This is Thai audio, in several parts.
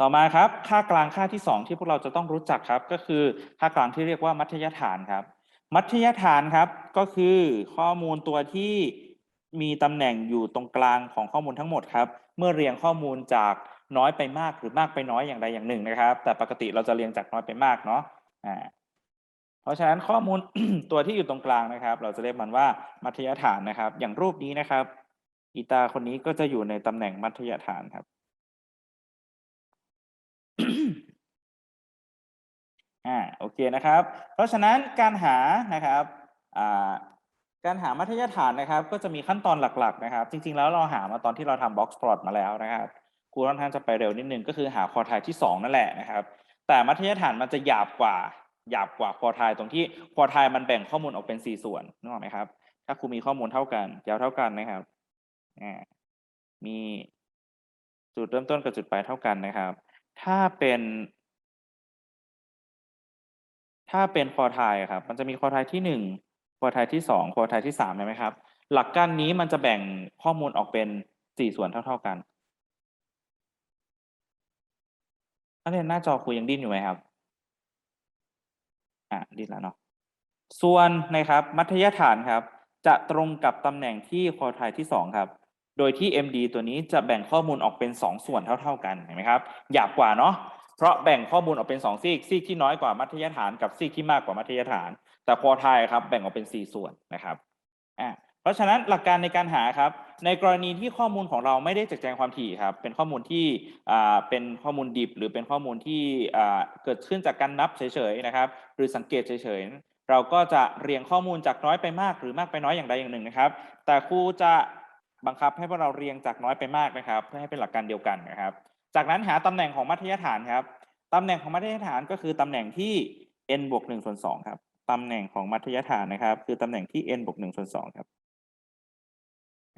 ต่อมาครับค่ากลางค่าที่สองที่พวกเราจะต้องรู้จักครับ ก็คือค่ากลางที่เรียกว่ามัธยฐานครับ มัธยฐานครับก็คือข้อมูลตัวที่มีตำแหน่งอยู่ตรงกลางของข้อมูลทั้งหมดครับ เมื่อเรียงข้อมูลจากน้อยไปมากหรือมากไปน้อยอย่างใดอย่างหนึ่งนะครับ แต่ปกติเราจะเรียงจากน้อยไปมากเนาะอ่าเพราะฉะนั้นข้อมูลตัวที่อยู่ตรงกลางนะครับ เราจะเรียกมันว่ามัธยฐานนะครับ อย่างรูปนี้นะครับ อีตาคนนี้ก็จะอยู่ในตำแหน่งมัธยฐานครับ อ่าโอเคนะครับ เพราะฉะนั้นการหานะครับอ่าการหามัธยฐานนะครับ ก็จะมีขั้นตอนหลักๆนะครับ จริง ๆ แล้วเราหามาตอนที่เราทำ box plot มาแล้วนะครับครูค่อนข้างจะไปเร็วนิดนึงก็คือหาคอไทยที่ 2 นั่นแหละนะครับ แต่มัธยฐานมันจะหยาบกว่าหยาบกว่าคอไทยตรงที่คอไทยมันแบ่งข้อมูลออกเป็น 4 ส่วนนึกออกไหมครับ ถ้าครูมีข้อมูลเท่ากันยาวเท่ากันนะครับอ่ามีจุดเริ่มต้นกับจุดปลายเท่ากันนะครับ ถ้าเป็น ถ้าเป็นคอไทยครับ มันจะมีคอไทยที่หนึ่งคอไทยที่สองคอไทยที่สามใช่ไหมครับ หลักการนี้มันจะแบ่งข้อมูลออกเป็นสี่ส่วนเท่า ๆกันนักเรียนหน้าจอคุยยังดิ้นอยู่ไหมครับอะดิ้นแล้วเนาะส่วนนะครับ มัธยฐานครับ จะตรงกับตำแหน่งที่คอไทยที่สองครับ โดยที่ MD ตัวนี้จะแบ่งข้อมูลออกเป็น 2 ส่วนเท่า ๆ กันเห็นไหมครับหยาบกว่าเนาะ เพราะแบ่งข้อมูลออกเป็น2ซีกซีกที่น้อยกว่ามัธยฐานกับซีกที่มากกว่ามัธยฐาน แต่คอไทยครับแบ่งออกเป็น 4 ส่วนนะครับอ่าเพราะฉะนั้นหลักการในการหาครับ ในกรณีที่ข้อมูลของเราไม่ได้แจกแจงความถี่ครับ เป็นข้อมูลที่อ่าเป็นข้อมูลดิบ หรือเป็นข้อมูลที่อ่าเกิดขึ้นจากการนับเฉยๆนะครับ หรือสังเกตเฉยๆเราก็จะเรียงข้อมูลจากน้อยไปมาก หรือมากไปน้อยอย่างใดอย่างหนึ่งนะครับ แต่ครูจะบังคับให้พวกเราเรียงจากน้อยไปมากนะครับ เพื่อให้เป็นหลักการเดียวกันนะครับ จากนั้นหาตำแหน่งของมัธยฐานครับตำแหน่งของมัธยฐานก็คือตำแหน่งที่ n บวก1ส่วน2ครับตำแหน่งของมัธยฐานนะครับ คือตำแหน่งที่ n บวก1ส่วน2ครับ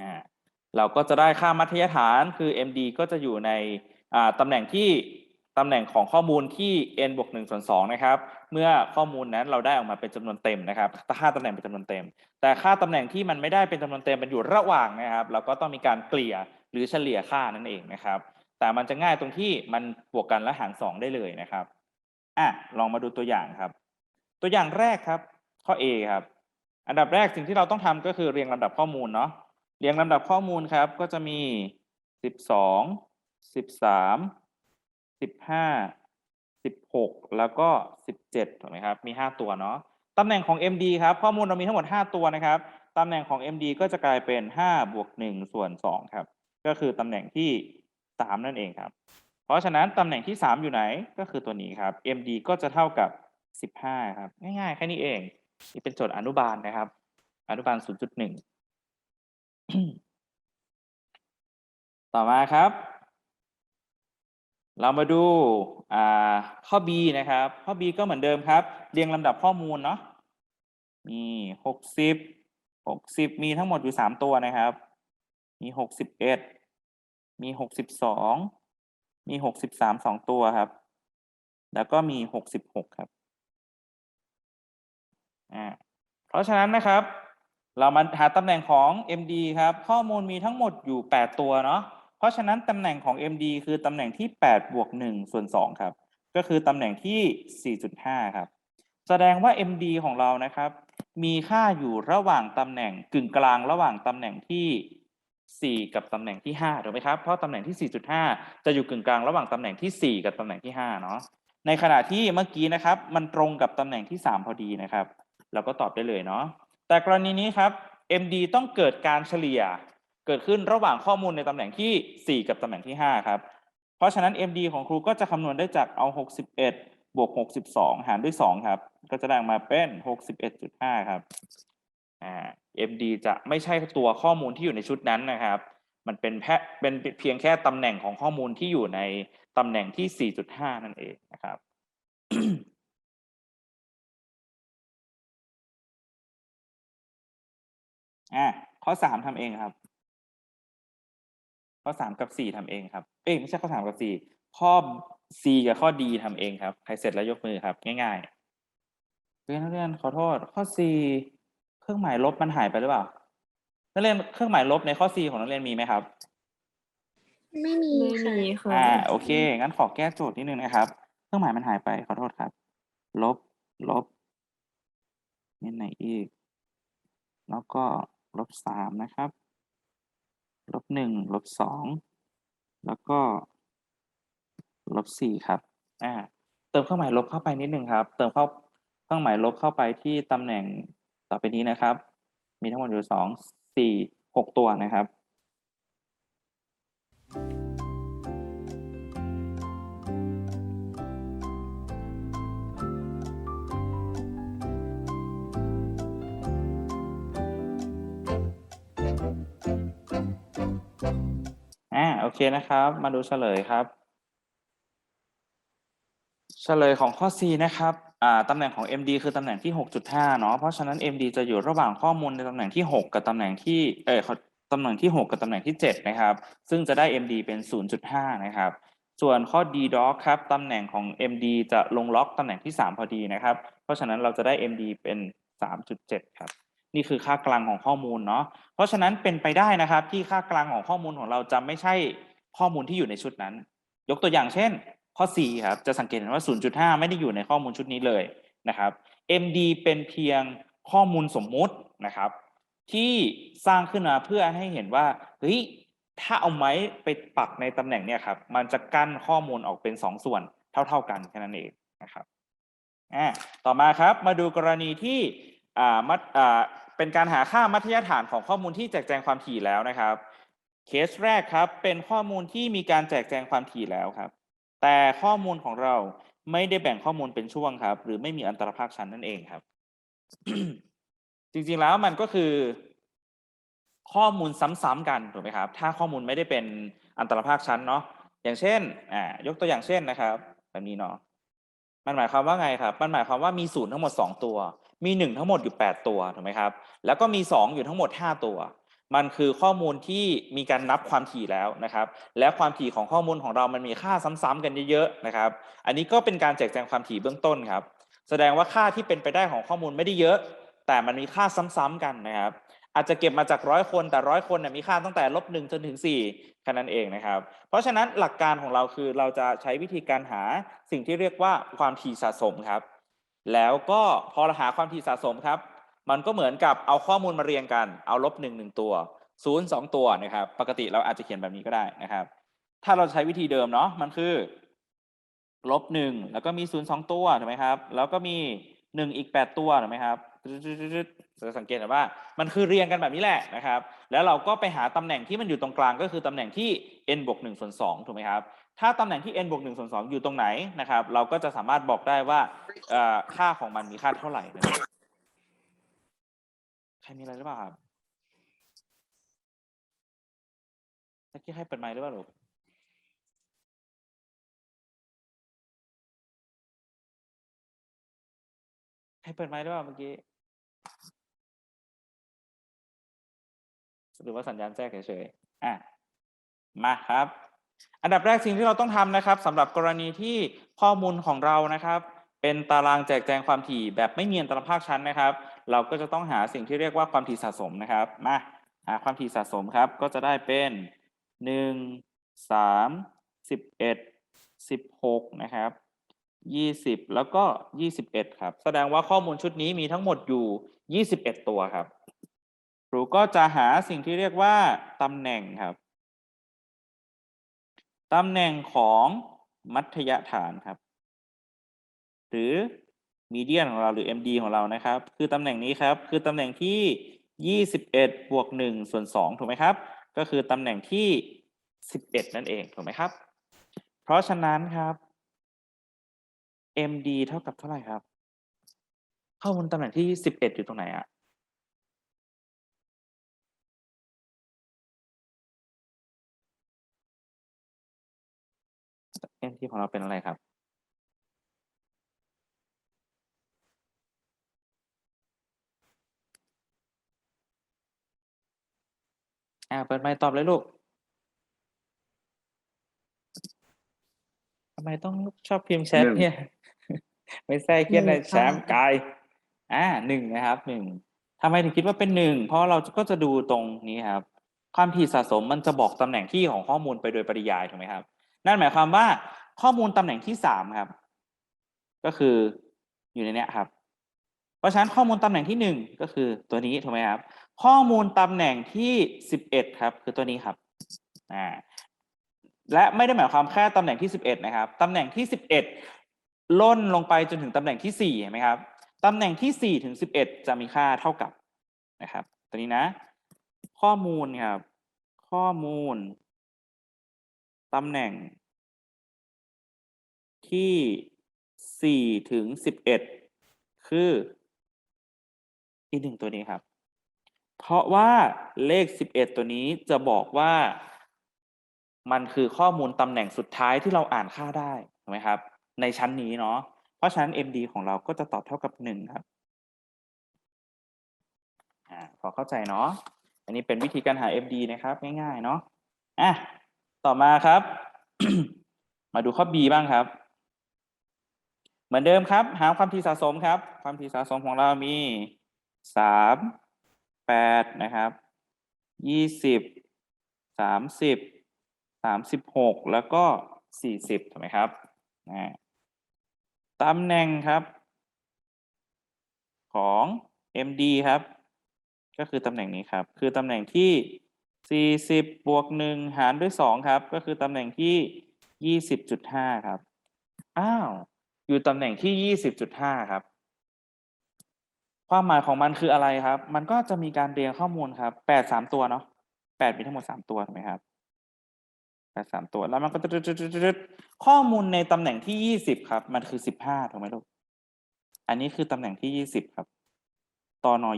อ่าเราก็จะได้ค่ามัธยฐานคือ md ก็จะอยู่ในอ่าตำแหน่งที่ตำแหน่งของข้อมูลที่ n บวก1ส่วน2นะครับ เมื่อข้อมูลนั้นเราได้ออกมาเป็นจำนวนเต็มนะครับค่าตำแหน่งเป็นจำนวนเต็ม แต่ค่าตำแหน่งที่มันไม่ได้เป็นจำนวนเต็มมันอยู่ระหว่างนะครับ เราก็ต้องมีการเกลี่ยหรือเฉลี่ยค่านั่นเองนะครับ แต่มันจะง่ายตรงที่มันบวกกันและหารสองได้เลยนะครับอะลองมาดูตัวอย่างครับ ตัวอย่างแรกครับ ข้อ A ครับ อันดับแรกสิ่งที่เราต้องทำก็คือเรียงลำดับข้อมูลเนาะเรียงลำดับข้อมูลครับ ก็จะมีสิบสองสิบสามสิบห้าสิบหกแล้วก็สิบเจ็ดถูกไหมครับ มีห้าตัวเนาะตำแหน่งของ MD ครับ ข้อมูลเรามีทั้งหมด5ตัวนะครับตำแหน่งของ MD ก็จะกลายเป็น5บวก1ส่วน2ครับ ก็คือตำแหน่งที่ 3 นั่นเองครับ เพราะฉะนั้นตำแหน่งที่ 3 อยู่ไหนก็คือตัวนี้ครับ MD ก็จะเท่ากับ 15 ครับ ง่ายๆ แค่นี้เอง นี่เป็นโจทย์อนุบาลนะครับ อนุบาล 0.1 ต่อมาครับ เรามาดูาข้อ B นะครับ ข้อ B ก็เหมือนเดิมครับ เรียงลำดับข้อมูลเนาะมีหกสิบหกสิบมีทั้งหมดอยู่สามตัวนะครับ มีหกสิบเอ็ด มีหกสิบสองมีหกสิบสามสองตัวครับ แล้วก็มีหกสิบหกครับอ่าเพราะฉะนั้นนะครับ เรามาหาตำแหน่งของ MD ครับ ข้อมูลมีทั้งหมดอยู่แปดตัวเนาะเพราะฉะนั้นตำแหน่งของ MD คือตำแหน่งที่8บวก1ส่วน2ครับ ก็คือตำแหน่งที่ 4.5 ครับ แสดงว่า MD ของเรานะครับ มีค่าอยู่ระหว่างตำแหน่งกึ่งกลางระหว่างตำแหน่งที่ 4 กับตำแหน่งที่5ถูกไหมครับ เพราะตำแหน่งที่ 4.5 จะอยู่กึ่งกลางระหว่างตำแหน่งที่ 4 กับตำแหน่งที่5เนาะ ในขณะที่เมื่อกี้นะครับ มันตรงกับตำแหน่งที่ 3 พอดีนะครับ เราก็ตอบได้เลยเนาะ แต่กรณีนี้ครับ MD ต้องเกิดการเฉลี่ย เกิดขึ้นระหว่างข้อมูลในตำแหน่งที่ 4 กับตำแหน่งที่ 5 ครับ เพราะฉะนั้น MD ของครูก็จะคำนวณได้จากเอา 61 บวก 62 หารด้วย 2 ครับ ก็จะได้ออกมาเป็น 61.5 ครับ อ่า MD จะไม่ใช่ตัวข้อมูลที่อยู่ในชุดนั้นนะครับ มันเป็นแเป็นเพียงแค่ตำแหน่งของข้อมูลที่อยู่ในตำแหน่งที่ 4.5 นั่นเองนะครับอะข้อสามทำเองครับ ข้อสามกับสี่ทำเองครับ เอ้ยไม่ใช่ข้อสามกับสี่ข้อ C กับข้อ D ทำเองครับ ใครเสร็จแล้วยกมือครับ ง่ายๆเรียนนักเรียนขอโทษ ข้อ C ครื่องหมายลบมันหายไปหรือเปล่า นักเรียนเครื่องหมายลบในข้อ C ของนักเรียนมีไหมครับ ไม่มีไม่ค่ะมีค่ะอ่าโอเค งั้นขอแก้โจทย์นิดนึงนะครับ เครื่องหมายมันหายไปขอโทษครับ ลบ ลบนี่ไหนอีก แล้วก็ลบสามนะครับ ลบหนึ่งลบสองแล้วก็ ลบสี่ครับอ่าเติมเครื่องหมายลบเข้าไปนิดนึงครับ เติมเข้าเครื่องหมายลบเข้าไปที่ตำแหน่ง ต่อไปนี้นะครับ มีทั้งหมดอยู่สองสี่หกตัวนะครับ อ่าโอเคนะครับ มาดูเฉลยครับ เฉลยของข้อ C นะครับ ตำแหน่งของ MD คือตำแหน่งที่ 6.5 เนาะ เพราะฉะนั้น MD จะอยู่ระหว่างข้อมูลในตำแหน่งที่ 6 กับตำแหน่งที่ เออขอตำแหน่งที่ 6 กับตำแหน่งที่ 7 นะครับ ซึ่งจะได้ MD เป็น 0.5 นะครับ ส่วนข้อ D doc ครับตำแหน่งของ MD จะลงล็อกตำแหน่งที่ 3 พอดีนะครับ เพราะฉะนั้นเราจะได้ MD เป็น 3.7 ครับ นี่คือค่ากลางของข้อมูลเนาะ เพราะฉะนั้นเป็นไปได้นะครับที่ค่ากลางของข้อมูลของเราจะไม่ใช่ข้อมูลที่อยู่ในชุดนั้น ยกตัวอย่างเช่น ข้อ C ครับ จะสังเกตเห็นว่า 0.5 ไม่ได้อยู่ในข้อมูลชุดนี้เลยนะครับ MD เป็นเพียงข้อมูลสมมุตินะครับ ที่สร้างขึ้นมาเพื่อให้เห็นว่าเฮ้ยถ้าเอาไม้ไปปักในตำแหน่งเนี่ยครับ มันจะกั้นข้อมูลออกเป็นสองส่วนเท่า ๆกันแค่นั้นเองนะครับอ่าต่อมาครับมาดูกรณีที่อ่ามัดอ่าเป็นการหาค่ามัธยฐานของข้อมูลที่แจกแจงความถี่แล้วนะครับ เคสแรกครับเป็นข้อมูลที่มีการแจกแจงความถี่แล้วครับ แต่ข้อมูลของเราไม่ได้แบ่งข้อมูลเป็นช่วงครับ หรือไม่มีอันตรภาคชั้นนั่นเองครับ จริงๆแล้วมันก็คือ ข้อมูลซ้ำๆกันถูกไหมครับ ถ้าข้อมูลไม่ได้เป็นอันตรภาคชั้นเนาะอย่างเช่นอ่ายกตัวอย่างเช่นนะครับ แบบนี้เนาะมันหมายความว่าไงครับ มันหมายความว่ามีศูนย์ทั้งหมดสองตัว มีหนึ่งทั้งหมดอยู่แปดตัวถูกไหมครับ แล้วก็มีสองอยู่ทั้งหมดห้าตัว มันคือข้อมูลที่มีการนับความถี่แล้วนะครับ และความถี่ของข้อมูลของเรามันมีค่าซ้ำๆกันเยอะๆนะครับ อันนี้ก็เป็นการแจกแจงความถี่เบื้องต้นครับ แสดงว่าค่าที่เป็นไปได้ของข้อมูลไม่ได้เยอะ แต่มันมีค่าซ้ำๆกันนะครับ อาจจะเก็บมาจากร้อยคนแต่ร้อยคนเนี่ยมีค่าตั้งแต่ลบหนึ่งจนถึงสี่แค่นั้นเองนะครับ เพราะฉะนั้นหลักการของเราคือเราจะใช้วิธีการหาสิ่งที่เรียกว่าความถี่สะสมครับ แล้วก็พอเราหาความถี่สะสมครับ มันก็เหมือนกับเอาข้อมูลมาเรียงกัน เอาลบหนึ่งหนึ่งตัวศูนย์สองตัวนะครับ ปกติเราอาจจะเขียนแบบนี้ก็ได้นะครับ ถ้าเราใช้วิธีเดิมเนาะ มันคือลบหนึ่งแล้วก็มีศูนย์สองตัวถูกไหมครับ แล้วก็มีหนึ่งอีกแปดตัวถูกไหมครับจะสังเกตเห็นว่ามันคือเรียงกันแบบนี้แหละนะครับ แล้วเราก็ไปหาตำแหน่งที่มันอยู่ตรงกลางก็คือตำแหน่งที่ n บวกหนึ่งส่วนสองถูกไหมครับ ถ้าตำแหน่งที่ n บวกหนึ่งส่วนสองอยู่ตรงไหนนะครับ เราก็จะสามารถบอกได้ว่าค่าของมันมีค่าเท่าไหร่นะครับ รมีอะไรหรือเปล่าครับตะกี้ให้เปิดไมค์หรือเปล่าลูกให้เปิดไมค์ด้วยเปล่าเมื่อกี้ หรือว่าสัญญาณแทรกเฉยๆ อะ มาครับ อันดับแรกสิ่งที่เราต้องทำนะครับสำหรับกรณีที่ข้อมูลของเรานะครับ เป็นตารางแจกแจงความถี่แบบไม่มีอันตรภาคชั้นนะครับ เราก็จะต้องหาสิ่งที่เรียกว่าความถี่สะสมนะครับ มาหาความถี่สะสมครับ ก็จะได้เป็นหนึ่งสามสิบเอ็ดสิบหกนะครับยี่สิบแล้วก็ยี่สิบเอ็ดครับ แสดงว่าข้อมูลชุดนี้มีทั้งหมดอยู่ยี่สิบเอ็ดตัวครับ ครูก็จะหาสิ่งที่เรียกว่าตำแหน่งครับ ตำแหน่งของมัธยฐานครับ หรือ มีเดียนของเราหรือ MD ของเรานะครับ คือตำแหน่งนี้ครับ คือตำแหน่งที่ยี่สิบเอ็ดบวกหนึ่งส่วนสองถูกไหมครับ ก็คือตำแหน่งที่สิบเอ็ดนั่นเองถูกไหมครับ เพราะฉะนั้นครับ MD เท่ากับเท่าไหร่ครับ ข้อมูลตำแหน่งที่สิบเอ็ดอยู่ตรงไหนอะ MD ของเราเป็นอะไรครับ อ่าเปิดไมค์ตอบเลยลูกทำไมต้องชอบพิมพ์แชทหนึ่งเนี่ย ไม่แทรกเขียนในหนึ่งแชค่ะมป์กายอ่าหนึ่งนะครับหนึ่งทำไมถึงคิดว่าเป็นหนึ่งเพราะเราก็จะดูตรงนี้ครับ ความถี่สะสมมันจะบอกตำแหน่งที่ของข้อมูลไปโดยปริยายถูกไหมครับ นั่นหมายความว่าข้อมูลตำแหน่งที่สามครับ ก็คืออยู่ในเนี้ยครับ เพราะฉะนั้นข้อมูลตำแหน่งที่หนึ่งก็คือตัวนี้ถูกไหมครับ ข้อมูลตำแหน่งที่สิบเอ็ดครับ คือตัวนี้ครับอ่าและไม่ได้หมายความแค่ตำแหน่งที่สิบเอ็ดนะครับตำแหน่งที่สิบเอ็ดล่นลงไปจนถึงตำแหน่งที่สี่เห็นไหมครับตำแหน่งที่สี่ถึงสิบเอ็ดจะมีค่าเท่ากับนะครับ ตัวนี้นะ ข้อมูลครับ ข้อมูลตำแหน่ง ที่สี่ถึงสิบเอ็ดคืออีกหนึ่งตัวนี้ครับ เพราะว่าเลขสิบเอ็ดตัวนี้จะบอกว่า มันคือข้อมูลตำแหน่งสุดท้ายที่เราอ่านค่าได้ถูกไหมครับ ในชั้นนี้เนาะเพราะฉะนั้น MD ของเราก็จะตอบเท่ากับหนึ่งครับอพอเข้าใจเนาะอันนี้เป็นวิธีการหา MD นะครับ ง่ายๆเนาะอะต่อมาครับ มาดูข้อ B บ้างครับ เหมือนเดิมครับ หาความถี่สะสมครับ ความถี่สะสมของเรามีสาม แปดนะครับยี่สิบสามสิบสามสิบหกแล้วก็สี่สิบถูกไหมครับอ่าตำแหน่งครับ ของ MD ครับ ก็คือตำแหน่งนี้ครับ คือตำแหน่งที่ 40 บวก 1 หารด้วย 2 ครับ ก็คือตำแหน่งที่ 20.5 ครับ อ้าว อยู่ตำแหน่งที่ 20.5 ครับ ความหมายของมันคืออะไรครับ มันก็จะมีการเรียงข้อมูลครับ8 3ตัวเนาะ8มีทั้งหมด3ตัวถูกไหมครับ8 3ตัวแล้วมันก็ข้อมูลในตำแหน่งที่20ครับ มันคือ15ถูกไหมลูกอันนี้คือตำแหน่งที่20ครับตอนอ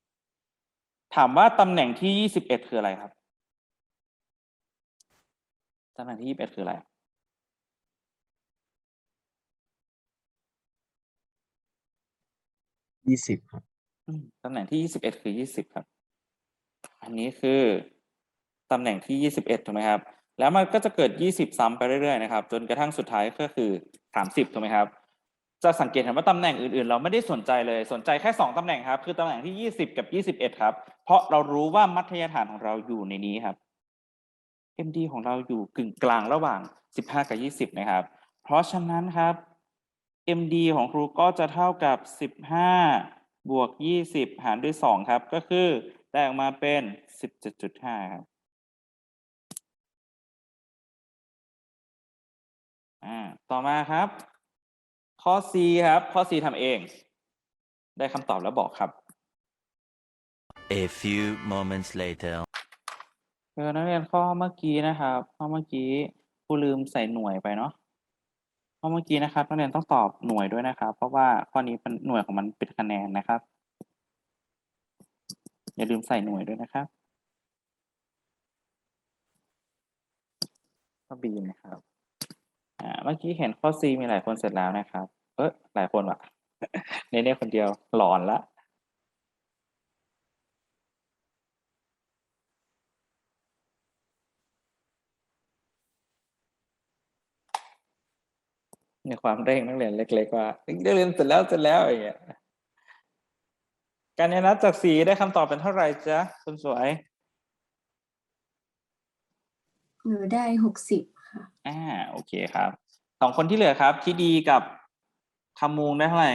20ถามว่าตำแหน่งที่21คืออะไรครับตำแหน่งที่21คืออะไร ยี่สิบครับอืมตำแหน่งที่21คือ20ครับ อันนี้คือตำแหน่งที่21ถูกไหมครับ แล้วมันก็จะเกิด20ซ้ำไปเรื่อยๆนะครับ จนกระทั่งสุดท้ายก็คือ30ถูกไหมครับ จะสังเกตเห็นว่าตำแหน่งอื่นๆ เราไม่ได้สนใจเลยสนใจแค่2ตำแหน่งครับ คือตำแหน่งที่20กับ21ครับ เพราะเรารู้ว่ามัธยฐานของเราอยู่ในนี้ครับ MD ของเราอยู่กึ่งกลางระหว่าง 15 กับ 20 นะครับ เพราะฉะนั้นครับ MD ของครูก็จะเท่ากับ 15 บวก 20 หารด้วย 2 ครับ ก็คือได้ออกมาเป็น 17.5 ครับอ่าต่อมาครับ ข้อ C ครับ ข้อ C ทำเอง ได้คำตอบแล้วบอกครับ A few moments later. เออนักเรียนข้อเมื่อกี้นะครับ ข้อเมื่อกี้ครูลืมใส่หน่วยไปเนาะ ข้อเมื่อกี้นะครับนักเรียนต้องตอบหน่วยด้วยนะครับ เพราะว่าข้อนี้เป็นหน่วยของมันเป็นคะแนนนะครับ อย่าลืมใส่หน่วยด้วยนะครับข้อ B นะครับอ่าเมื่อกี้เห็นข้อ C มีหลายคนเสร็จแล้วนะครับ เออหลายคนว่ะเนเน่คนเดียวหลอนละ ในความเร่งนักเรียนเล็ก ๆ ว่าเอ้ยนักเรียนเสร็จแล้วเสร็จแล้วอย่างเงี้ยการยนัดจากสีได้คำตอบเป็นเท่าไหร่จ๊ะคุณสวยหนูได้หกสิบค่ะอ่าโอเคครับสองคนที่เหลือครับ ที่ดีกับคำมูงได้เท่าไหร่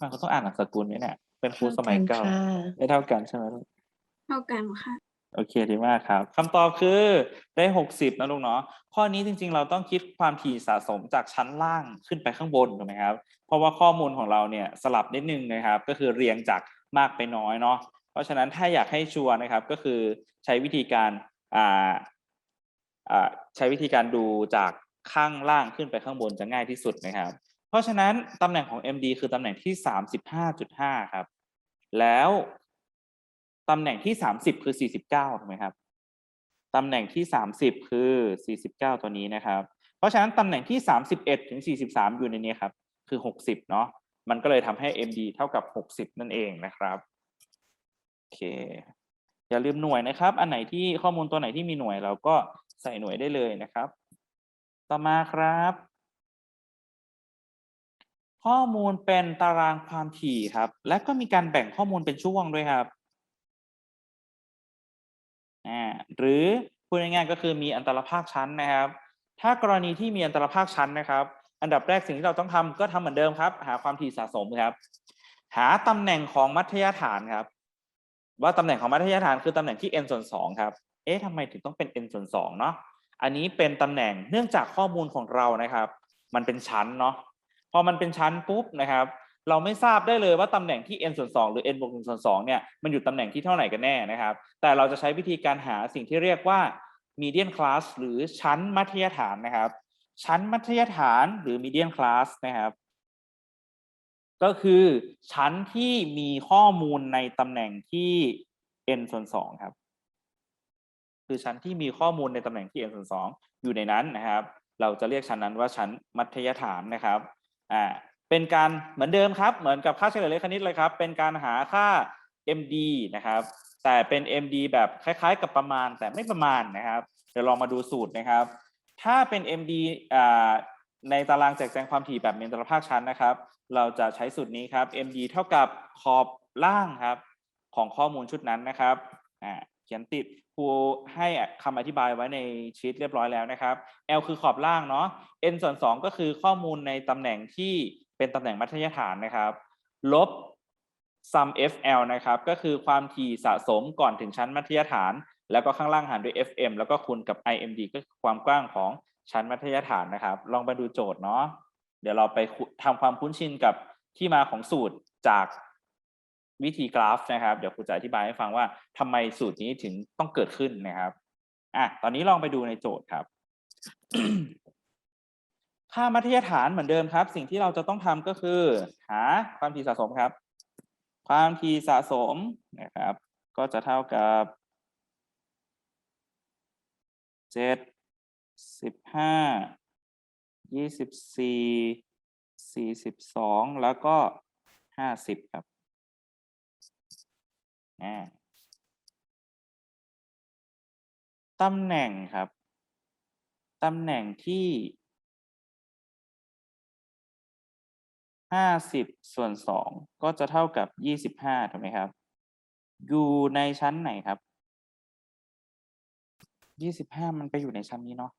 มันก็ต้องอ่านหนังสกุลนี่แหละเป็นครูสมัยเก่าได้เท่ากันใช่ไหมลูกเท่ากันค่ะ โอเคดีมากครับคำตอบคือได้หกสิบนะลูกเนาะข้อนี้จริง ๆ เราต้องคิดความถี่สะสมจากชั้นล่างขึ้นไปข้างบนถูกไหมครับ เพราะว่าข้อมูลของเราเนี่ยสลับนิดนึงนะครับ ก็คือเรียงจากมากไปน้อยเนาะเพราะฉะนั้นถ้าอยากให้ชัวร์นะครับก็คือใช้วิธีการอ่าอ่าใช้วิธีการดูจากข้างล่างขึ้นไปข้างบนจะง่ายที่สุดนะครับ เพราะฉะนั้นตำแหน่งของ MD คือตำแหน่งที่สามสิบห้าจุดห้าครับ แล้ว ตำแหน่งที่สามสิบคือสี่สิบเก้าถูกไหมครับตำแหน่งที่สามสิบคือสี่สิบเก้าตัวนี้นะครับ เพราะฉะนั้นตำแหน่งที่สามสิบเอ็ดถึงสี่สิบสามอยู่ในนี้ครับ คือหกสิบเนาะมันก็เลยทำให้ MD เท่ากับหกสิบนั่นเองนะครับโอเคอย่าลืมหน่วยนะครับ อันไหนที่ข้อมูลตัวไหนที่มีหน่วยเราก็ใส่หน่วยได้เลยนะครับ ต่อมาครับ ข้อมูลเป็นตารางความถี่ครับ และก็มีการแบ่งข้อมูลเป็นช่วงด้วยครับ อ่าหรือพูดง่ายๆก็คือมีอันตรภาคชั้นนะครับ ถ้ากรณีที่มีอันตรภาคชั้นนะครับ อันดับแรกสิ่งที่เราต้องทำก็ทำเหมือนเดิมครับ หาความถี่สะสมครับ หาตำแหน่งของมัธยฐานครับ ว่าตำแหน่งของมัธยฐานคือตำแหน่งที่ n ส่วนสองครับเอ๊ะทำไมถึงต้องเป็น n ส่วนสองเนาะอันนี้เป็นตำแหน่งเนื่องจากข้อมูลของเรานะครับ มันเป็นชั้นเนาะพอมันเป็นชั้นปุ๊บนะครับ เราไม่ทราบได้เลยว่าตำแหน่งที่ n ส่วนสองหรือ n บวกหนึ่งส่วนสองเนี่ยมันอยู่ตำแหน่งที่เท่าไหร่กันแน่นะครับ แต่เราจะใช้วิธีการหาสิ่งที่เรียกว่า median class หรือชั้นมัธยฐานนะครับ ชั้นมัธยฐานหรือ median class นะครับ ก็คือชั้นที่มีข้อมูลในตำแหน่งที่ n ส่วนสองครับ คือชั้นที่มีข้อมูลในตำแหน่งที่ n ส่วนสองอยู่ในนั้นนะครับ เราจะเรียกชั้นนั้นว่าชั้นมัธยฐานนะครับอ่า เป็นการเหมือนเดิมครับ เหมือนกับค่าเฉลี่ยเลขคณิตเลยครับ เป็นการหาค่า MD นะครับ แต่เป็น MD แบบคล้ายๆ กับประมาณแต่ไม่ประมาณนะครับ เดี๋ยวลองมาดูสูตรนะครับ ถ้าเป็น MD ในตารางแจกแจงความถี่แบบมีอัตรภาคชั้นนะครับ เราจะใช้สูตรนี้ครับ MD เท่ากับขอบล่างครับ ของข้อมูลชุดนั้นนะครับอ่าเขียนติดครูให้คำอธิบายไว้ในชีตเรียบร้อยแล้วนะครับ L คือขอบล่างเนาะ N ส่วน2ก็คือข้อมูลในตำแหน่งที่ เป็นตำแหน่งมัธยฐานนะครับ ลบ sum FL นะครับ ก็คือความถี่สะสมก่อนถึงชั้นมัธยฐาน แล้วก็ข้างล่างหารด้วย FM แล้วก็คูณกับ IMD ก็คือความกว้างของชั้นมัธยฐานนะครับ ลองไปดูโจทย์เนาะเดี๋ยวเราไปทำความคุ้นชินกับที่มาของสูตรจากวิธีกราฟนะครับ เดี๋ยวครูจะอธิบายให้ฟังว่าทำไมสูตรนี้ถึงต้องเกิดขึ้นนะครับอะตอนนี้ลองไปดูในโจทย์ครับ ค่ามัธยฐานเหมือนเดิมครับ สิ่งที่เราจะต้องทำก็คือ หาความถี่สะสมครับ ความถี่สะสมนะครับ ก็จะเท่ากับเจ็ดสิบห้ายี่สิบสี่สี่สิบสองแล้วก็ห้าสิบครับตำแหน่งครับ ตำแหน่งที่ ห้าสิบส่วนสองก็จะเท่ากับยี่สิบห้าถูกไหมครับ อยู่ในชั้นไหนครับยี่สิบห้ามันไปอยู่ในชั้นนี้เนาะ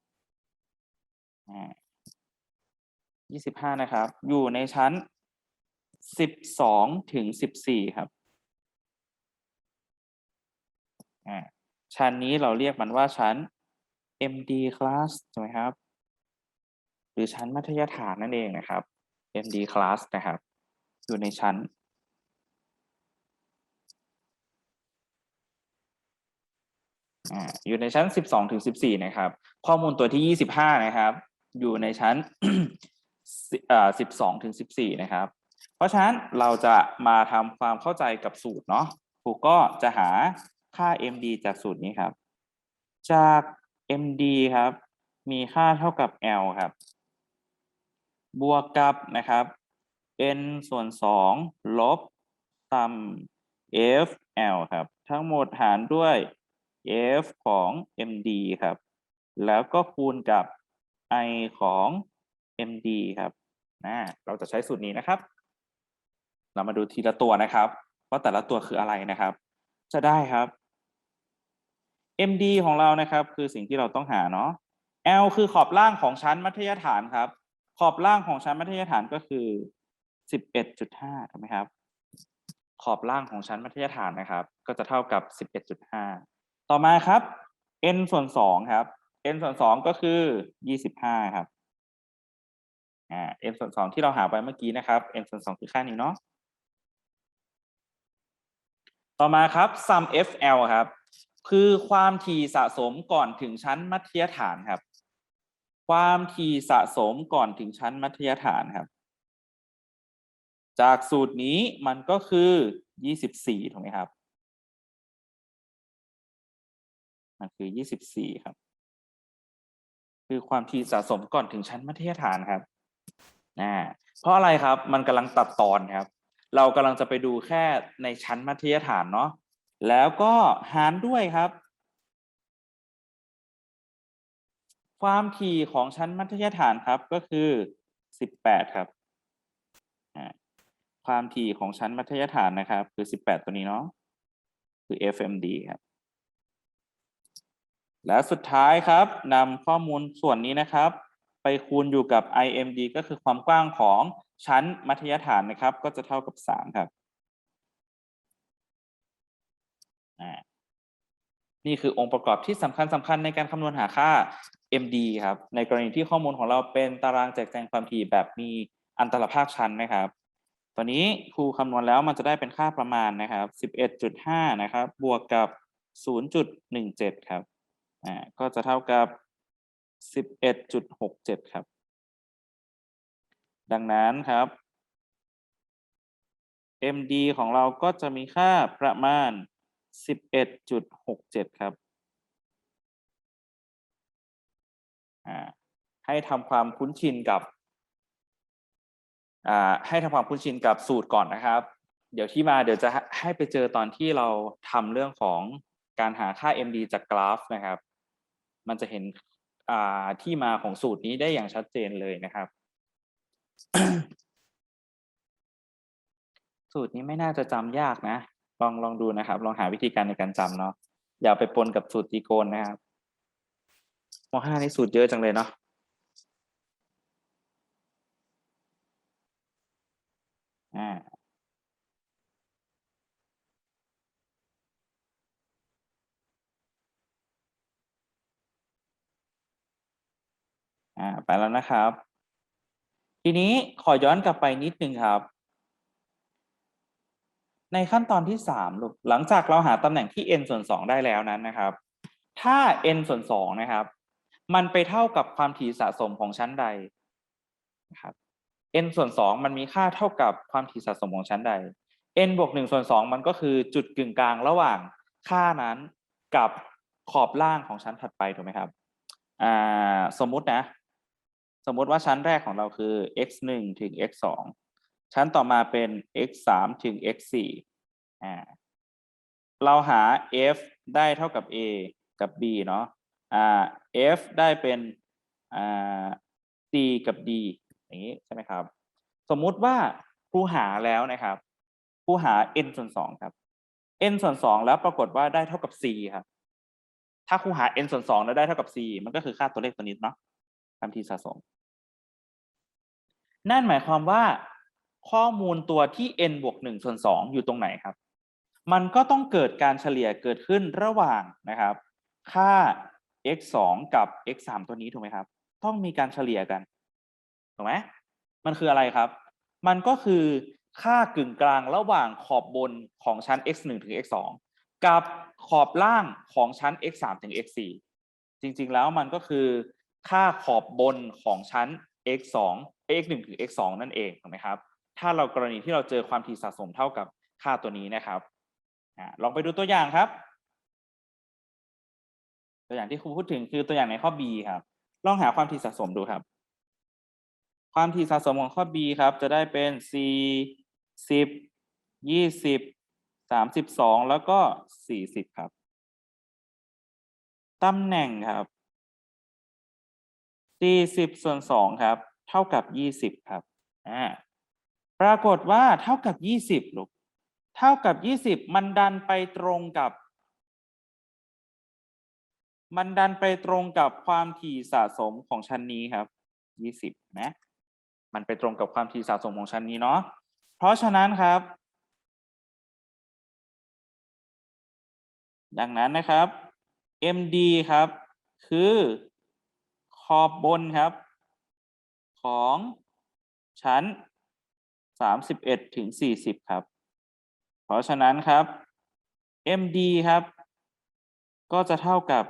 ยี่สิบห้านะครับ อยู่ในชั้นสิบสองถึงสิบสี่ครับชั้นนี้เราเรียกมันว่าชั้น MD class ถูกไหมครับ หรือชั้นมัธยฐานนั่นเองนะครับ MD class นะครับ อยู่ในชั้นอ่าอยู่ในชั้น 12ถึง14 นะครับ ข้อมูลตัวที่ 25 นะครับ อยู่ในชั้นสิเอ่อ12ถึง14 นะครับ เพราะฉะนั้นเราจะมาทำความเข้าใจกับสูตรเนาะครูก็จะหาค่า MD จากสูตรนี้ครับ จาก MD ครับ มีค่าเท่ากับ L ครับ บวกกับนะครับ n ส่วน 2 ลบ sum FL ครับ ทั้งหมดหารด้วย f ของ md ครับ แล้วก็คูณกับ i ของ md ครับนะเราจะใช้สูตรนี้นะครับ เรามาดูทีละตัวนะครับ ว่าแต่ละตัวคืออะไรนะครับ จะได้ครับ md ของเรานะครับ คือสิ่งที่เราต้องหาเนาะ l คือขอบล่างของชั้นมัธยฐานครับ ขอบล่างของชั้นมัธยฐานก็คือ11.5ถูกไหมครับ ขอบล่างของชั้นมัธยฐานนะครับ ก็จะเท่ากับ11.5ต่อมาครับ n ส่วนสองครับ n ส่วนสองก็คือยี่สิบห้าครับอ่า n ส่วนสองที่เราหาไปเมื่อกี้นะครับ n ส่วนสองคือค่านี้เนาะต่อมาครับ sum FL ครับ คือความถี่สะสมก่อนถึงชั้นมัธยฐานครับ ความถี่สะสมก่อนถึงชั้นมัธยฐานครับ จากสูตรนี้มันก็คือยี่สิบสี่ถูกไหมครับ มันคือยี่สิบสี่ครับ คือความถี่สะสมก่อนถึงชั้นมัธยฐานครับอ่าเพราะอะไรครับ มันกำลังตัดตอนครับ เรากำลังจะไปดูแค่ในชั้นมัธยฐานเนาะ แล้วก็หารด้วยครับ ความถี่ของชั้นมัธยฐานครับก็คือสิบแปดครับความถี่ของชั้นมัธยฐานนะครับ คือสิบแปดตัวนี้เนาะคือ FMD ครับ และสุดท้ายครับนำข้อมูลส่วนนี้นะครับ ไปคูณอยู่กับ IMD ก็คือความกว้างของชั้นมัธยฐานนะครับ ก็จะเท่ากับ3ครับนี่คือองค์ประกอบที่สำคัญสำคัญในการคำนวณหาค่า MD ครับในกรณีที่ข้อมูลของเราเป็นตารางแจกแจงความถี่แบบมีอันตรภาคชั้นนะครับตัวนี้ครูคำนวณแล้วมันจะได้เป็นค่าประมาณนะครับ 11.5 นะครับ บวกกับ 0.17 ครับ อ่า ก็จะเท่ากับ 11.67 ครับ ดังนั้นครับ MD ของเราก็จะมีค่าประมาณ 11.67 ครับ ให้ทำความคุ้นชินกับให้ทำความคุ้นชินกับสูตรก่อนนะครับ เดี๋ยวที่มาเดี๋ยวจะให้ไปเจอตอนที่เราทำเรื่องของการหาค่า MD จากกราฟนะครับ มันจะเห็นที่มาของสูตรนี้ได้อย่างชัดเจนเลยนะครับ สูตรนี้ไม่น่าจะจำยากนะ ลองลองดูนะครับ ลองหาวิธีการในการจำเนาะอย่าไปปนกับสูตรตรีโกณนะครับ มห้านี่สูตรเยอะจังเลยเนาะอ่าอ่าไปแล้วนะครับ ทีนี้ขอย้อนกลับไปนิดนึงครับ ในขั้นตอนที่สามลูกหลังจากเราหาตำแหน่งที่ n ส่วนสองได้แล้วนั้นนะครับ ถ้า n ส่วนสองนะครับ มันไปเท่ากับความถี่สะสมของชั้นใดนะครับ n ส่วนสองมันมีค่าเท่ากับความถี่สะสมของชั้นใด n บวกหนึ่งส่วนสองมันก็คือจุดกึ่งกลางระหว่างค่านั้นกับขอบล่างของชั้นถัดไปถูกไหมครับอ่าสมมุตินะ สมมุติว่าชั้นแรกของเราคือ x หนึ่งถึง x สองชั้นต่อมาเป็น x สามถึง x สี่อ่าเราหา f ได้เท่ากับ a กับ b เนาะ อ่า f ได้เป็นอ่า c กับ d อย่างนี้ใช่ไหมครับ สมมุติว่าครูหาแล้วนะครับครูหา n ส่วนสองครับ n ส่วนสองแล้วปรากฏว่าได้เท่ากับ c ครับ ถ้าครูหา n ส่วนสองแล้วได้เท่ากับ c มันก็คือค่าตัวเลขตัวนี้เนาะความถี่สะสม นั่นหมายความว่า ข้อมูลตัวที่ n บวกหนึ่งส่วนสองอยู่ตรงไหนครับ มันก็ต้องเกิดการเฉลี่ยเกิดขึ้นระหว่างนะครับ ค่า x สองกับ x สามตัวนี้ถูกไหมครับ ต้องมีการเฉลี่ยกันถูกไหมมันคืออะไรครับ มันก็คือค่ากึ่งกลางระหว่างขอบบนของชั้น x 1ถึง x 2กับขอบล่างของชั้น x 3ถึง x 4จริงๆแล้วมันก็คือค่าขอบบนของชั้น x 2 x 1ถึง x 2นั่นเองถูกไหมครับ ถ้าเรากรณีที่เราเจอความถี่สะสมเท่ากับค่าตัวนี้นะครับลองไปดูตัวอย่างครับ ตัวอย่างที่ครูพูดถึงคือตัวอย่างในข้อ B ครับ ลองหาความถี่สะสมดูครับ ความถี่สะสมของข้อ B ครับ จะได้เป็น4 10 20 32 แล้วก็ 40 ครับ ตำแหน่งครับ 40ส่วน2ครับ เท่ากับ 20 ครับ อ่า ปรากฏว่าเท่ากับ 20ลูก เท่ากับ 20 มันดันไปตรงกับ มันดันไปตรงกับความถี่สะสมของชั้นนี้ครับ 20 นะ มันไปตรงกับความถี่สะสมของชั้นนี้เนาะ เพราะฉะนั้นครับ ดังนั้นนะครับ MD ครับ คือขอบบนครับ ของชั้น 31 ถึง 40 ครับ เพราะฉะนั้นครับ MD ครับ ก็จะเท่ากับ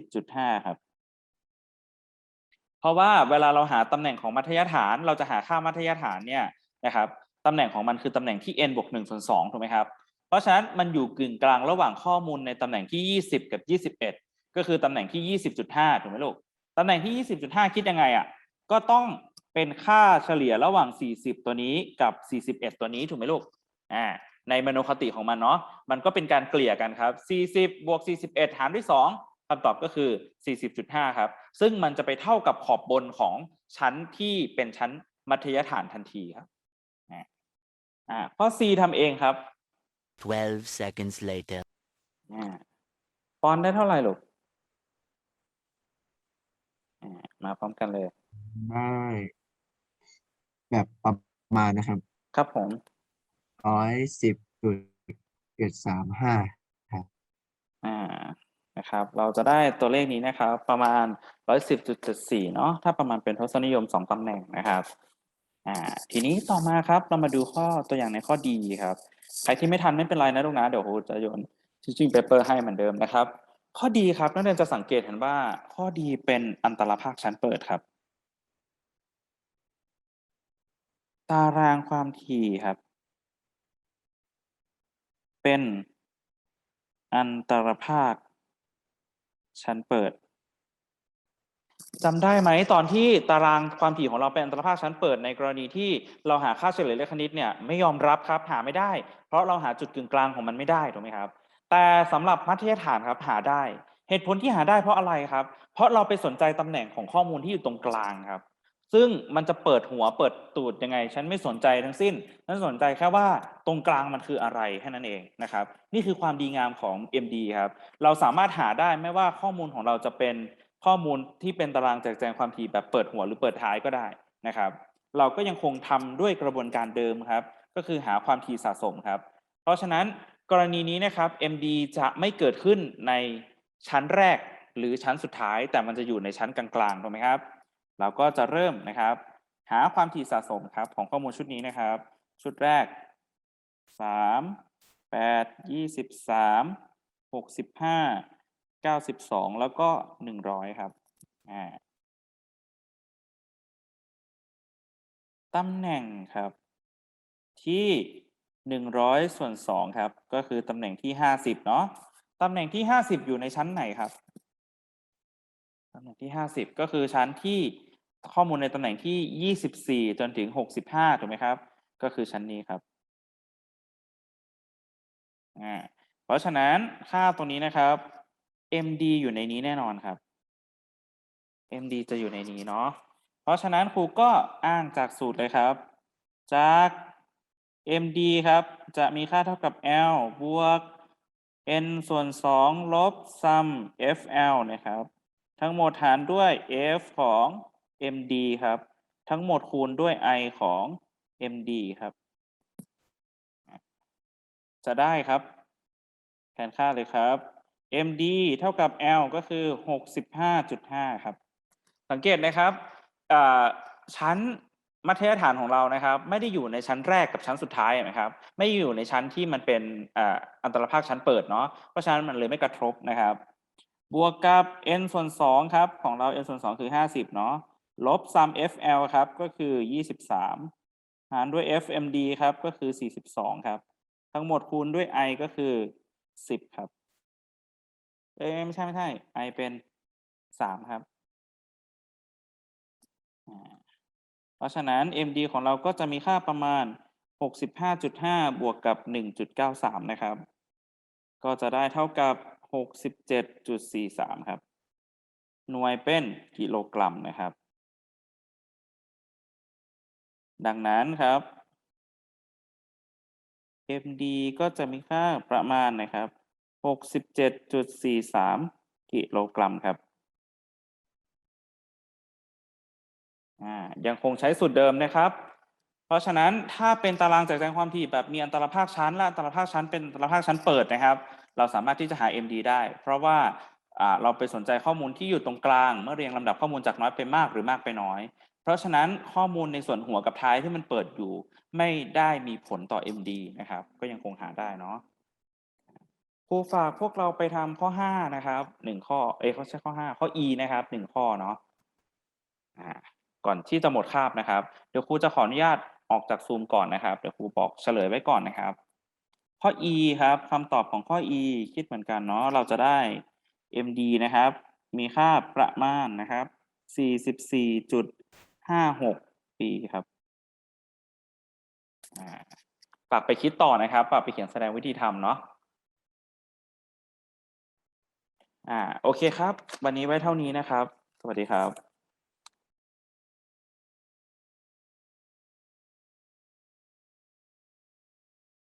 40.5 ครับ เพราะว่าเวลาเราหาตำแหน่งของมัธยฐาน เราจะหาค่ามัธยฐานเนี่ยนะครับตำแหน่งของมันคือตำแหน่งที่ n บวก1ส่วน2ถูกไหมครับ เพราะฉะนั้นมันอยู่กึ่งกลางระหว่างข้อมูลในตำแหน่งที่ 20 กับ 21 ก็คือตำแหน่งที่ 20.5 ถูกไหมลูก ตำแหน่งที่ 20.5 คิดยังไงอะ ก็ต้องเป็นค่าเฉลี่ยระหว่าง 40 ตัวนี้กับ 41 ตัวนี้ถูกไหมลูก อ่า ในมโนคติของมันเนาะมันก็เป็นการเกลี่ยกันครับ 40 บวก 41 หารด้วย 2คำตอบก็คือ 40.5 ครับ ซึ่งมันจะไปเท่ากับขอบบนของชั้นที่เป็นชั้นมัธยฐานทันทีครับอ่าข้อ C ทำเองครับ 12 seconds later. อ่าปอนด์ได้เท่าไหร่ลูกมาพร้อมกันเลย ได้ แบบประมาณนะครับ ครับผม ร้อยสิบจุดเจ็ดสามห้าอ่านะครับ เราจะได้ตัวเลขนี้นะครับ ประมาณร้อยสิบจุดเจ็ดสี่เนาะถ้าประมาณเป็นทศนิยมสองตำแหน่งนะครับอ่าทีนี้ต่อมาครับเรามาดูข้อตัวอย่างในข้อดีครับ ใครที่ไม่ทันไม่เป็นไรนะลูกนะ เดี๋ยวครูจะโยน teaching paper ให้เหมือนเดิมนะครับ ข้อดีครับนักเรียนจะสังเกตเห็นว่าข้อดีเป็นอันตรภาคชั้นเปิดครับ ตารางความถี่ครับ เป็นอันตรภาค ชั้นเปิดจำได้ไหมตอนที่ตารางความถี่ของเราเป็นอันตรภาคชั้นเปิดในกรณีที่เราหาค่าเฉลี่ยเลขคณิตเนี่ยไม่ยอมรับครับหาไม่ได้ เพราะเราหาจุดกึ่งกลางของมันไม่ได้ถูกไหมครับ แต่สำหรับมัธยฐานครับหาได้ เหตุผลที่หาได้เพราะอะไรครับ เพราะเราไปสนใจตำแหน่งของข้อมูลที่อยู่ตรงกลางครับ ซึ่งมันจะเปิดหัวเปิดตูดยังไง ฉันไม่สนใจทั้งสิ้นฉันสนใจแค่ว่าตรงกลางมันคืออะไรแค่นั้นเองนะครับ นี่คือความดีงามของ MD ครับ เราสามารถหาได้ไม่ว่าข้อมูลของเราจะเป็นข้อมูลที่เป็นตารางแจกแจงความถี่แบบเปิดหัวหรือเปิดท้ายก็ได้นะครับ เราก็ยังคงทำด้วยกระบวนการเดิมครับ ก็คือหาความถี่สะสมครับ เพราะฉะนั้นกรณีนี้นะครับ MD จะไม่เกิดขึ้นในชั้นแรกหรือชั้นสุดท้าย แต่มันจะอยู่ในชั้นกลางๆถูกไหมครับ เราก็จะเริ่มนะครับ หาความถี่สะสมครับของข้อมูลชุดนี้นะครับ ชุดแรกสามแปดยี่สิบสามหกสิบห้าเก้าสิบสองแล้วก็หนึ่งร้อยครับตำแหน่งครับ ที่หนึ่งร้อยส่วนสองครับ ก็คือตำแหน่งที่ห้าสิบเนาะตำแหน่งที่ห้าสิบอยู่ในชั้นไหนครับ ตำแหน่งที่ห้าสิบก็คือชั้นที่ ข้อมูลในตำแหน่งที่ยี่สิบสี่จนถึงหกสิบห้าถูกไหมครับ ก็คือชั้นนี้ครับเพราะฉะนั้นค่าตรงนี้นะครับ MD อยู่ในนี้แน่นอนครับ MD จะอยู่ในนี้เนาะ เพราะฉะนั้นครูก็อ้างจากสูตรเลยครับ จาก MD ครับ จะมีค่าเท่ากับ L บวก n ส่วน 2 ลบ sum FL นะครับ ทั้งหมดหารด้วย f ของ md ครับ ทั้งหมดคูณด้วย i ของ md ครับ จะได้ครับ แทนค่าเลยครับ md เท่ากับ l ก็คือ 65.5 ครับ สังเกตนะครับอ่าชั้นมัธยฐานของเรานะครับ ไม่ได้อยู่ในชั้นแรกกับชั้นสุดท้ายนะครับ ไม่อยู่ในชั้นที่มันเป็นอ่าอันตรภาคชั้นเปิดเนาะเพราะฉะนั้นมันเลยไม่กระทบนะครับ บวกกับ n ส่วน2ครับ ของเรา n ส่วน2คือ 50 เนาะ ลบ sum fl ครับ ก็คือ 23 หารด้วย fmd ครับ ก็คือ 42 ครับ ทั้งหมดคูณด้วย i ก็คือ 10 ครับ เอ้ยไม่ใช่ ไม่ใช่ i เป็น 3 ครับ เพราะฉะนั้น md ของเราก็จะมีค่าประมาณ 65.5 บวกกับ 1.93 นะครับ ก็จะได้เท่ากับ 67.43 ครับ หน่วยเป็นกิโลกรัมนะครับ ดังนั้นครับ MD ก็จะมีค่าประมาณนะครับ 67.43 กิโลกรัมครับอ่ายังคงใช้สูตรเดิมนะครับ เพราะฉะนั้นถ้าเป็นตารางแจกแจงความถี่แบบมีอันตรภาคชั้น และอันตรภาคชั้นเป็นอันตรภาคชั้นเปิดนะครับ เราสามารถที่จะหา MD ได้ เพราะว่าอ่าเราไปสนใจข้อมูลที่อยู่ตรงกลาง เมื่อเรียงลำดับข้อมูลจากน้อยไปมากหรือมากไปน้อย ราะฉะนั้นข้อมูลในส่วนหัวกับท้ายที่มันเปิดอยู่ ไม่ได้มีผลต่อ MD นะครับ ก็ยังคงหาได้เนาะครูฝากพวกเราไปทำข้อ 5 นะครับหนึ่งข้อเอ้เขาใช้ข้อ 5 ข้อ E นะครับหนึ่งข้อเนาะก่อนที่จะหมดคาบนะครับ เดี๋ยวครูจะขออนุญาตออกจากซูมก่อนนะครับ เดี๋ยวครูบอกเฉลยไว้ก่อนนะครับ ข้อ E ครับคำตอบของข้อ E คิดเหมือนกันเนาะเราจะได้ MD นะครับ มีค่าประมาณนะครับ ห้าหกปีครับอ่าฝากไปคิดต่อนะครับฝากไปเขียนแสดงวิธีทำเนาะอ่าโอเคครับ วันนี้ไว้เท่านี้นะครับ สวัสดีครับ